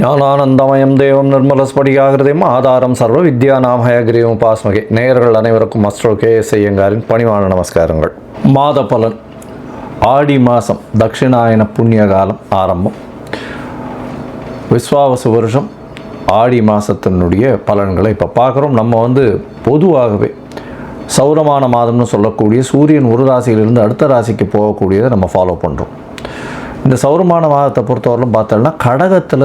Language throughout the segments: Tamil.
ஞானானந்தமயம் தேவம் நிர்மலஸ்படிகாகிருதயம் ஆதாரம் சர்வ வித்யா நாமயகிரியம் உபாஸ்மகே. நேயர்கள் அனைவருக்கும் அஸ்ட்ரோ கே எஸ் ஐயங்காரின் பணிவான நமஸ்காரங்கள். மாத பலன் ஆடி மாதம் தட்சிணாயன புண்ணிய காலம் ஆரம்பம். விஸ்வாவச வருஷம் ஆடி மாதத்தினுடைய பலன்களை இப்போ பார்க்குறோம். நம்ம வந்து பொதுவாகவே சௌரமான மாதம்னு சொல்லக்கூடிய சூரியன் ஒரு ராசியிலிருந்து அடுத்த ராசிக்கு போகக்கூடியதை நம்ம ஃபாலோ பண்ணுறோம் இந்த சௌரமான மாதத்தை பொறுத்தவரையிலும் பார்த்தோம்னா கடகத்தில்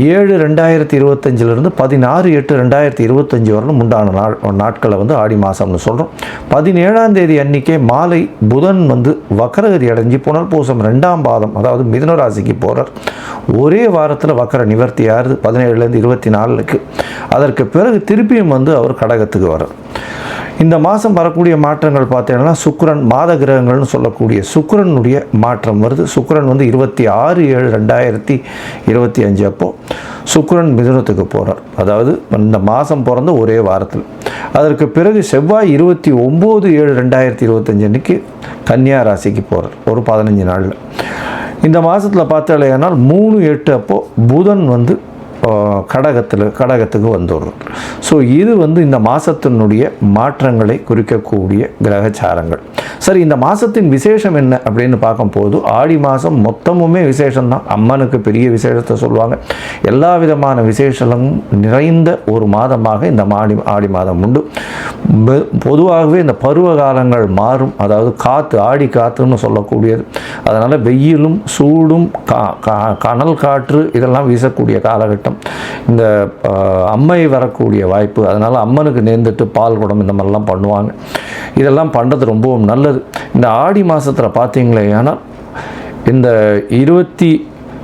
ஏழு ரெண்டாயிரத்தி இருபத்தஞ்சிலிருந்து பதினாறு எட்டு ரெண்டாயிரத்தி இருபத்தஞ்சி வரலும் உண்டான நாள் நாட்களை வந்து ஆடி மாதம்னு சொல்கிறோம் பதினேழாம் தேதி அன்னைக்கே மாலை புதன் வந்து வக்கரகதி அடைஞ்சு புனர்பூசம் ரெண்டாம் பாதம் அதாவது மிதுனராசிக்கு போகிறார் ஒரே வாரத்தில் வக்கர நிவர்த்தி ஆறுது பதினேழுலேருந்து இருபத்தி நாலுக்கு. அதற்கு பிறகு திருப்பியும் வந்து அவர் கடகத்துக்கு வர்றார். இந்த மாதம் வரக்கூடிய மாற்றங்கள் பார்த்தீங்கன்னா சுக்ரன் மாத கிரகங்கள்னு சொல்லக்கூடிய சுக்ரனுடைய மாற்றம் வருது. சுக்ரன் வந்து இருபத்தி ஆறு ஏழு ரெண்டாயிரத்தி இருபத்தி அஞ்சு அப்போது சுக்ரன் மிதுனத்துக்கு போகிறார் அதாவது இந்த மாதம் பிறந்த ஒரே வாரத்தில். அதற்கு பிறகு செவ்வாய் இருபத்தி ஒம்பது ஏழு ரெண்டாயிரத்தி இருபத்தஞ்சு அன்னைக்கு கன்னியா ராசிக்கு போகிறார் ஒரு பதினஞ்சு நாளில். இந்த மாதத்தில் பார்த்தாலேயானால் மூணு எட்டு அப்போது புதன் வந்து கடகத்தில் கடகத்துக்கு வந்துடுறோம். ஸோ இது வந்து இந்த மாதத்தினுடைய மாற்றங்களை குறிக்கக்கூடிய கிரகச்சாரங்கள். சரி இந்த மாதத்தின் விசேஷம் என்ன அப்படின்னு பார்க்கும்போது ஆடி மாதம் மொத்தமுமே விசேஷம்தான். அம்மனுக்கு பெரிய விசேஷத்தை சொல்லுவாங்க. எல்லா விதமான விசேஷங்களும் நிறைந்த ஒரு மாதமாக இந்த மாடி ஆடி மாதம் உண்டு. பெ- பொதுவாகவே இந்த பருவ காலங்கள் மாறும். அதாவது காற்று ஆடி காற்றுன்னு சொல்லக்கூடியது. அதனால் வெயிலும் சூடும் கா கா- கனல் காற்று இதெல்லாம் வீசக்கூடிய காலகட்டம். இந்த அம்மை வரக்கூடிய வாய்ப்பு அதனால் அம்மனுக்கு நேர்ந்துட்டு பால் குடம் இந்த மாதிரிலாம் பண்ணுவாங்க. இதெல்லாம் பண்ணுறது ரொம்பவும் நல்லது. இந்த ஆடி மாதத்தில் பார்த்தீங்களே ஆனால் இந்த இருபத்தி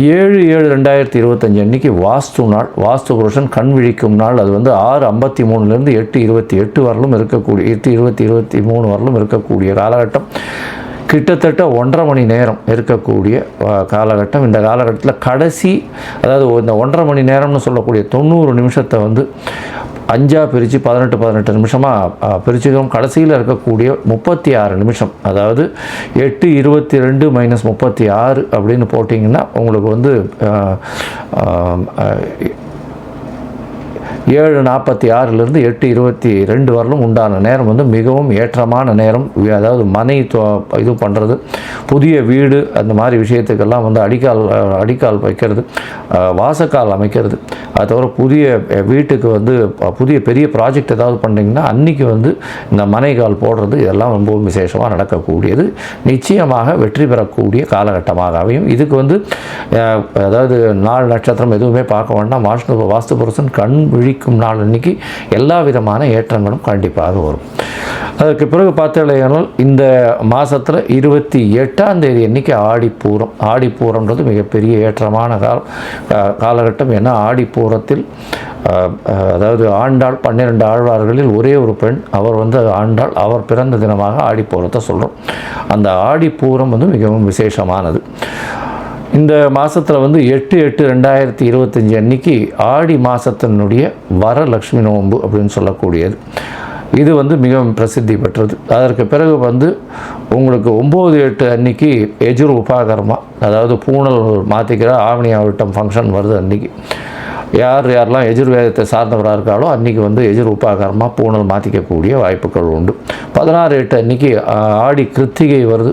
ஏழு ஏழு ரெண்டாயிரத்தி இருபத்தஞ்சி அன்னைக்கு வாஸ்து நாள் வாஸ்து புருஷன் கண் விழிக்கும் நாள். அது வந்து ஆறு ஐம்பத்தி மூணுலேருந்து எட்டு இருபத்தி எட்டு வரலும் இருக்கக்கூடிய எட்டு இருபத்தி இருபத்தி மூணு வரலும் இருக்கக்கூடிய காலகட்டம். கிட்டத்தட்ட ஒன்றரை மணி நேரம் இருக்கக்கூடிய காலகட்டம். இந்த காலகட்டத்தில் கடைசி அதாவது இந்த ஒன்றரை மணி நேரம்னு சொல்லக்கூடிய தொண்ணூறு நிமிஷத்தை வந்து அஞ்சாக பிரித்து பதினெட்டு பதினெட்டு நிமிஷமாக பிரிச்சுக்கிறோம். கடைசியில் இருக்கக்கூடிய முப்பத்தி ஆறு நிமிஷம் அதாவது எட்டு இருபத்தி ரெண்டு மைனஸ் முப்பத்தி ஆறு அப்படின்னு போட்டிங்கன்னா உங்களுக்கு வந்து ஏழு நாற்பத்தி ஆறுலேருந்து எட்டு இருபத்தி ரெண்டு வரலும் உண்டான நேரம் வந்து மிகவும் ஏற்றமான நேரம். அதாவது மனை தொ- இது பண்ணுறது புதிய வீடு அந்த மாதிரி விஷயத்துக்கெல்லாம் வந்து அடிக்கால் அடிக்கால் வைக்கிறது. வாசக்கால் அமைக்கிறது. அது தவிர புதிய வீட்டுக்கு வந்து புதிய பெரிய ப்ராஜெக்ட் ஏதாவது பண்ணிங்கன்னா அன்றைக்கி வந்து இந்த மனைகால் போடுறது இதெல்லாம் ரொம்பவும் விசேஷமாக நடக்கக்கூடியது. நிச்சயமாக வெற்றி பெறக்கூடிய காலகட்டமாக அமையும். இதுக்கு வந்து அதாவது நாள் நட்சத்திரம் எதுவுமே பார்க்க வேண்டாம். வாஷ்ணு வாஸ்து புருஷன் கண் விழிக்கும் நாள் அன்னைக்கு எல்லா விதமான ஏற்றங்களும் கண்டிப்பாக வரும். அதற்கு பிறகு பார்த்தீங்கன்னா இந்த மாதத்தில் இருபத்தி எட்டாம் தேதி அன்னைக்கு ஆடிப்பூரம் ஆடிப்பூரம்ன்றது மிகப்பெரிய ஏற்றமான கால காலகட்டம். ஏன்னா ஆடிப்பூரத்தில் அதாவது ஆண்டாள் பன்னிரெண்டு ஆழ்வார்களில் ஒரே ஒரு பெண் அவர் வந்து ஆண்டாள் அவர் பிறந்த தினமாக ஆடிப்பூரத்தை சொல்கிறோம் அந்த ஆடிப்பூரம் வந்து மிகவும் விசேஷமானது. இந்த மாதத்தில் வந்து எட்டு எட்டு ரெண்டாயிரத்தி இருபத்தஞ்சி அன்னைக்கு ஆடி மாதத்தினுடைய வரலக்ஷ்மி நோன்பு அப்படின்னு சொல்லக்கூடியது. இது வந்து மிகவும் பிரசித்தி பெற்றது. அதற்கு பிறகு வந்து உங்களுக்கு ஒம்பது எட்டு அன்னைக்கு எஜுர் உபாகரமா அதாவது பூனல் மாற்றிக்கிற ஆவணி ஆவட்டம் ஃபங்க்ஷன் வருது அன்னைக்கு. யார் யாரெல்லாம் எஜுர்வேதத்தை சார்ந்தவராக இருக்காலோ அன்றைக்கி வந்து எஜுர் உபாகரமாக பூணல் மாற்றிக்கக்கூடிய வாய்ப்புகள் உண்டு. பதினாறு எட்டு அன்னைக்கு ஆடி கிருத்திகை வருது.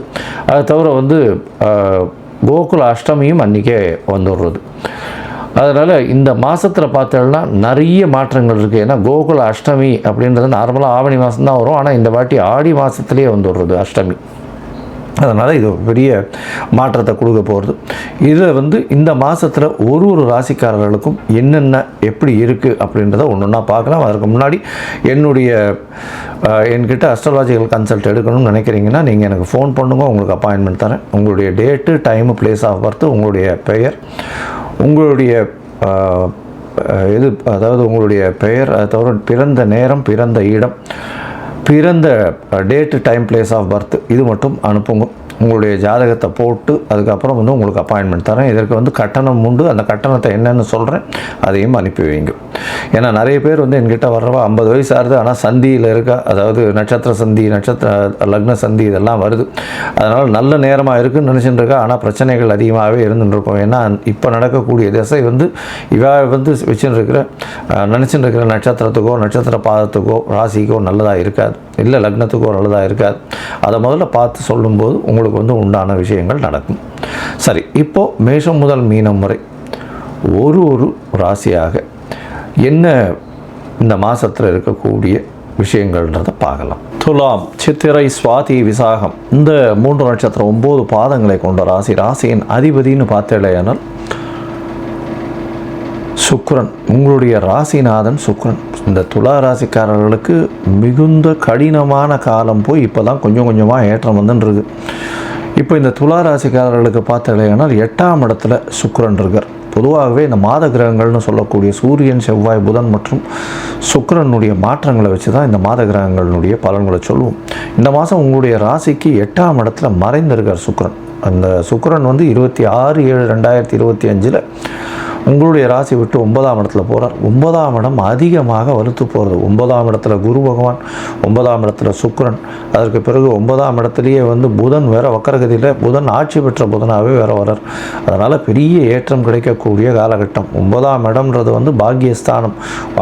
அதை தவிர வந்து கோகுல அஷ்டமியும் அன்றைக்கே வந்துடுறது. அதனால் இந்த மாதத்தில் பார்த்தோம்னா நிறைய மாற்றங்கள் இருக்குது ஏன்னா கோகுல அஷ்டமி அப்படின்றது நார்மலாக ஆவணி மாதம் தான் வரும். ஆனால் இந்த வாட்டி ஆடி மாதத்துலேயே வந்துடுறது அஷ்டமி. அதனால் இது பெரிய மாற்றத்தை கொடுக்க போகிறது இதில் வந்து இந்த மாதத்தில் ஒரு ஒரு ராசிக்காரர்களுக்கும் என்னென்ன எப்படி இருக்குது அப்படின்றத ஒன்று ஒன்றா பார்க்கலாம். அதற்கு முன்னாடி என்னுடைய என்கிட்ட அஸ்ட்ராலாஜிக்கல் கன்சல்ட் எடுக்கணும்னு நினைக்கிறீங்கன்னா நீங்கள் எனக்கு ஃபோன் பண்ணுங்க உங்களுக்கு அப்பாயின்மெண்ட் தரேன். உங்களுடைய date time place of birth உங்களுடைய பெயர் உங்களுடைய இது அதாவது உங்களுடைய பெயர் அதை தவிர பிறந்த நேரம் பிறந்த இடம் பிறந்த date time place of birth இது மட்டும் அனுப்புங்க. உங்களுடைய ஜாதகத்தை போட்டு அதுக்கப்புறம் வந்து உங்களுக்கு அப்பாயின்மெண்ட் தரேன். இதற்கு வந்து கட்டணம் உண்டு. அந்த கட்டணத்தை என்னென்னு சொல்கிறேன் அதையும் அனுப்பி வைங்க. ஏன்னா நிறைய பேர் வந்து என்கிட்ட வர்றவா ஐம்பது வயசு ஆகுது. ஆனால் சந்தியில் இருக்கா அதாவது நட்சத்திர சந்தி நட்சத்திர லக்ன சந்தி இதெல்லாம் வருது. அதனால் நல்ல நேரமாக இருக்குன்னு நினச்சிட்டு இருக்கா. ஆனால் பிரச்சனைகள் அதிகமாகவே இருந்துட்டு ஏன்னா இப்போ நடக்கக்கூடிய திசை வந்து இவா வந்து வச்சுன்னு இருக்கிற நினச்சிட்டு இருக்கிற நட்சத்திரத்துக்கோ நட்சத்திர பாதத்துக்கோ ராசிக்கோ நல்லதாக இருக்காது. இல்லை லக்னத்துக்கோ நல்லதாக இருக்காது. அதை முதல்ல பார்த்து சொல்லும்போது உங்களுக்கு வந்து உண்டான விஷயங்கள் நடக்கும். சரி இப்போது மேஷம் முதல் மீனம் வரை ஒரு ஒரு ராசியாக என்ன இந்த மாதத்தில் இருக்கக்கூடிய விஷயங்கள்ன்றதை பார்க்கலாம். துலாம் சித்திரை சுவாதி விசாகம். இந்த மூன்று நட்சத்திரம் ஒம்பது பாதங்களை கொண்ட ராசி. ராசியின் அதிபதின்னு பார்த்தேலையானால் சுக்ரன் உங்களுடைய ராசிநாதன் சுக்ரன். இந்த துலா ராசிக்காரர்களுக்கு மிகுந்த கடினமான காலம் போய் இப்போ தான் கொஞ்சம் கொஞ்சமாக ஏற்றம் வந்துருக்கு இப்போ இந்த துலா ராசிக்காரர்களுக்கு பார்த்தீங்கன்னா எட்டாம் இடத்துல சுக்ரன் இருக்கார். பொதுவாகவே இந்த மாத கிரகங்கள்னு சொல்லக்கூடிய சூரியன் செவ்வாய் புதன் மற்றும் சுக்கிரனுடைய மாற்றங்களை வச்சு தான் இந்த மாத கிரகங்களுடைய பலன்களை சொல்லுவோம் இந்த மாதம் உங்களுடைய ராசிக்கு எட்டாம் இடத்துல மறைந்திருக்கார் சுக்கரன் அந்த சுக்கரன் வந்து இருபத்தி ஆறு ஏழு ரெண்டாயிரத்தி இருபத்தி அஞ்சில் உங்களுடைய ராசி விட்டு ஒன்பதாம் இடத்துல போகிறார் ஒன்பதாம் இடம் அதிகமாக வலுத்து போகிறது ஒன்பதாம் இடத்துல குரு பகவான் ஒன்பதாம் இடத்துல சுக்கரன். அதற்கு பிறகு ஒன்பதாம் இடத்துலையே வந்து புதன் வேற வக்கரகதியில் புதன் ஆட்சி பெற்ற புதனாகவே வேற வரார். அதனால் பெரிய ஏற்றம் கிடைக்கக்கூடிய காலகட்டம். ஒன்பதாம் இடம்ன்றது வந்து பாக்கியஸ்தானம்.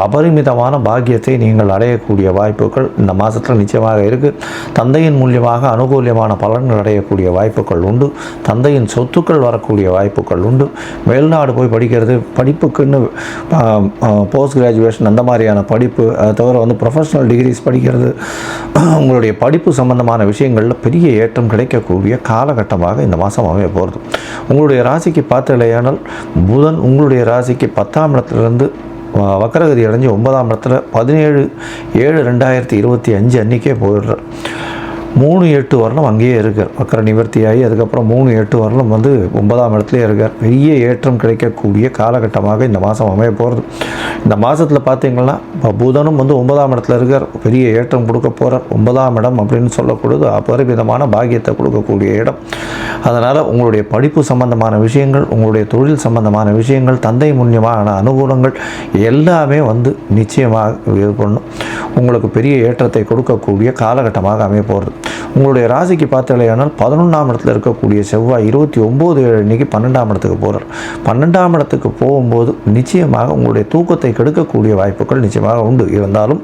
அபரிமிதமான பாக்கியத்தை நீங்கள் அடையக்கூடிய வாய்ப்புகள் இந்த மாதத்தில் நிச்சயமாக இருக்குது தந்தையின் மூலியமாக அனுகூலியமான பலன்கள் அடையக்கூடிய வாய்ப்புகள் உண்டு. தந்தையின் சொத்துக்கள் வரக்கூடிய வாய்ப்புகள் உண்டு. வெளிநாடு போய் படிக்கிறது படிப்புக்குன்னு போஸ்ட் கிராஜுவேஷன் அந்த மாதிரியான படிப்பு அதை தவிர வந்து ப்ரொஃபஷனல் டிகிரிஸ் படிக்கிறது உங்களுடைய படிப்பு சம்பந்தமான விஷயங்களில் பெரிய ஏற்றம் கிடைக்கக்கூடிய காலகட்டமாக இந்த மாதம் அமைய போகிறது உங்களுடைய ராசிக்கு பார்த்தலையானால் புதன் உங்களுடைய ராசிக்கு பத்தாம் இடத்துலேருந்து வக்கரகதி அடைஞ்சு ஒன்பதாம் இடத்துல பதினேழு ஏழு ரெண்டாயிரத்தி இருபத்தி அஞ்சு அன்றைக்கே போயிடுறார். மூணு எட்டு வரலும் அங்கேயே இருக்கார். வக்கர நிவர்த்தியாகி அதுக்கப்புறம் மூணு எட்டு வரலும் வந்து ஒன்பதாம் இடத்துலேயே இருக்கார். பெரிய ஏற்றம் கிடைக்கக்கூடிய காலகட்டமாக இந்த மாதம் அமைய போகிறது இந்த மாதத்தில் பார்த்தீங்கன்னா புதனும் வந்து ஒன்பதாம் இடத்துல இருக்கார். பெரிய ஏற்றம் கொடுக்க போகிறார் ஒன்பதாம் இடம் அப்படின்னு சொல்லக்கூடியது அபரிமிதமான பாக்கியத்தை கொடுக்கக்கூடிய இடம். அதனால் உங்களுடைய படிப்பு சம்பந்தமான விஷயங்கள் உங்களுடைய தொழில் சம்பந்தமான விஷயங்கள் தந்தை முன்யமான அனுகூலங்கள் எல்லாமே வந்து நிச்சயமாக இது பண்ணும் உங்களுக்கு பெரிய ஏற்றத்தை கொடுக்கக்கூடிய காலகட்டமாக அமைய போகிறது உங்களுடைய ராசிக்கு பார்த்தாலேயானால் பதினொன்றாம் இடத்துல இருக்கக்கூடிய செவ்வாய் இருபத்தி ஒம்பது ஏழு அன்றைக்கி பன்னெண்டாம் இடத்துக்கு போகிறார் பன்னெண்டாம் இடத்துக்கு போகும்போது நிச்சயமாக உங்களுடைய தூக்கத்தை கெடுக்கக்கூடிய வாய்ப்புகள் நிச்சயமாக உண்டு. இருந்தாலும்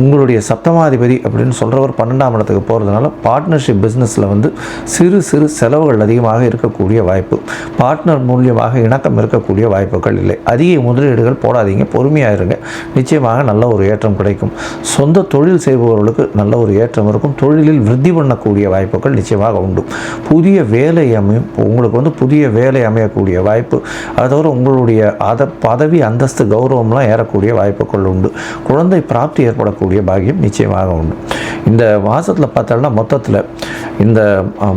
உங்களுடைய சப்தமாதிபதி அப்படின்னு சொல்கிறவர் பன்னெண்டாம் இடத்துக்கு போகிறதுனால பார்ட்னர்ஷிப் பிஸ்னஸில் வந்து சிறு சிறு செலவுகள் அதிகமாக இருக்கக்கூடிய வாய்ப்பு. பார்ட்னர் மூலியமாக இணக்கம் இருக்கக்கூடிய வாய்ப்புகள் இல்லை. அதிக முதலீடுகள் போடாதீங்க. பொறுமையாக இருங்க. நிச்சயமாக நல்ல ஒரு ஏற்றம் கிடைக்கும். சொந்த தொழில் செய்பவர்களுக்கு நல்ல ஒரு ஏற்றம் இருக்கும். தொழிலில் விருத்தி பண்ணக்கூடிய வாய்ப்புகள் நிச்சயமாக உண்டு. புதிய வேலை அமையும் உங்களுக்கு வந்து புதிய வேலை அமையக்கூடிய வாய்ப்பு அது தவிர உங்களுடைய அத பதவி அந்தஸ்து கௌரவம்லாம் ஏறக்கூடிய வாய்ப்புகள் உண்டு. குழந்தை பிராப்தி ஏற்படக்கூடிய பாக்கியம் நிச்சயமாக உண்டு. இந்த மாதத்தில் பார்த்தோம்னா மொத்தத்தில் இந்த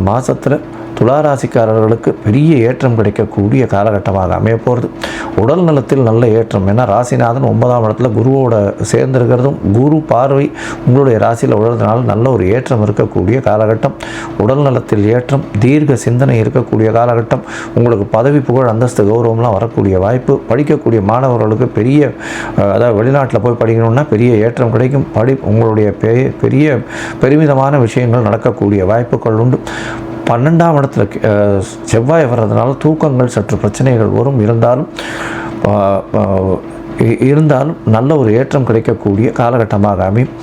மாதத்தில் துளாராசிக்காரர்களுக்கு பெரிய ஏற்றம் கிடைக்கக்கூடிய காலகட்டமாக அமைய போகிறது உடல் நலத்தில் நல்ல ஏற்றம். ஏன்னா ராசிநாதன் ஒன்பதாம் இடத்துல குருவோட சேர்ந்திருக்கிறதும் குரு பார்வை உங்களுடைய ராசியில் உழறதுனால நல்ல ஒரு ஏற்றம் இருக்கக்கூடிய காலகட்டம். உடல் நலத்தில் ஏற்றம் தீர்க்க சிந்தனை இருக்கக்கூடிய காலகட்டம். உங்களுக்கு பதவி புகழ் அந்தஸ்து கௌரவம்லாம் வரக்கூடிய வாய்ப்பு. படிக்கக்கூடிய மாணவர்களுக்கு பெரிய அதாவது வெளிநாட்டில் போய் படிக்கணும்னா பெரிய ஏற்றம் கிடைக்கும். படி உங்களுடைய பெ- பெரிய பெருமிதமான விஷயங்கள் நடக்கக்கூடிய வாய்ப்புகள் உண்டு. பன்னெண்டாம் இடத்துல செவ்வாய் வர்றதுனால தூக்கங்கள் சற்று பிரச்சனைகள் வரும். இருந்தாலும் இருந்தாலும் நல்ல ஒரு ஏற்றம் கிடைக்கக்கூடிய காலகட்டமாக அமையும்.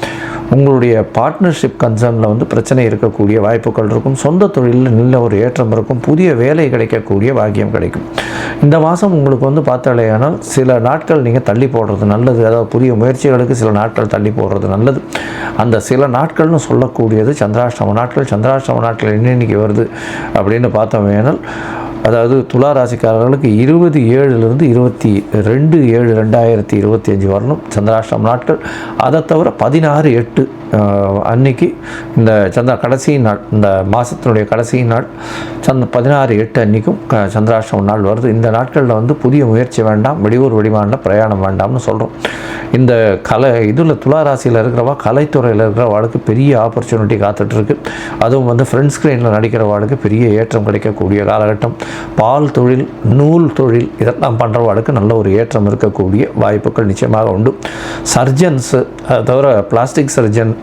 உங்களுடைய பார்ட்னர்ஷிப் கன்சர்னில் வந்து பிரச்சனை இருக்கக்கூடிய வாய்ப்புகள் இருக்கும். சொந்த தொழிலில் நல்ல ஒரு ஏற்றம் இருக்கும். புதிய வேலை கிடைக்கக்கூடிய பாக்கியம் கிடைக்கும். இந்த மாதம் உங்களுக்கு வந்து பார்த்தாலேயானால் சில நாட்கள் நீங்கள் தள்ளி போடுறது நல்லது. அதாவது புதிய முயற்சிகளுக்கு சில நாட்கள் தள்ளி போடுறது நல்லது. அந்த சில நாட்கள்னு சொல்லக்கூடியது சந்திராஷ்டம நாட்கள். சந்திராஷ்டம நாட்கள் என்னென்னைக்கு வருது அப்படின்னு பார்த்தோம் ஏன்னால் அதாவது துலா ராசிக்காரர்களுக்கு இருபது ஏழுலேருந்து இருபத்தி ரெண்டு ஏழு ரெண்டாயிரத்தி இருபத்தி அஞ்சு வரணும் சந்திராஷ்டம் நாட்கள். அதை தவிர பதினாறு எட்டு அன்னைக்கு இந்த சந்திர கடைசி நாள் இந்த மாதத்தினுடைய கடைசி நாள் சந்த பதினாறு எட்டு அன்னைக்கும் க சந்திராஷ்டம நாள் வருது. இந்த நாட்களில் வந்து புதிய முயற்சி வேண்டாம் வெளியூர் வெளிமாநில பிரயாணம் வேண்டாம்னு சொல்கிறோம் இந்த கலை இதில் துலா ராசியில் இருக்கிறவா கலைத்துறையில் இருக்கிறவாளுக்கு பெரிய ஆப்பர்ச்சுனிட்டி காத்துட்ருக்கு. அதுவும் வந்து ஃப்ரண்ட் ஸ்க்ரீனில் நடிக்கிறவாளுக்கு பெரிய ஏற்றம் கிடைக்கக்கூடிய காலகட்டம். பால் தொழில் நூல் தொழில் இதெல்லாம் பண்ணுறவாளுக்கு நல்ல ஒரு ஏற்றம் இருக்கக்கூடிய வாய்ப்புகள் நிச்சயமாக உண்டு. சர்ஜன்ஸு அதை தவிர பிளாஸ்டிக் சர்ஜன்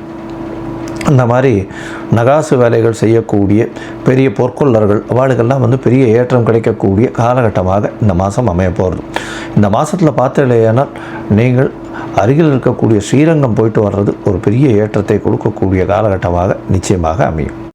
அந்த மாதிரி நகாசு வேலைகள் செய்யக்கூடிய பெரிய பொற்கொள்ளர்கள் அவளுக்கெல்லாம் வந்து பெரிய ஏற்றம் கிடைக்கக்கூடிய காலகட்டமாக இந்த மாதம் அமைய போகிறது. இந்த மாதத்தில் பார்த்தீங்களேனால் நீங்கள் அருகில் இருக்கக்கூடிய ஸ்ரீரங்கம் போயிட்டு வர்றது ஒரு பெரிய ஏற்றத்தை கொடுக்கக்கூடிய காலகட்டமாக நிச்சயமாக அமையும்.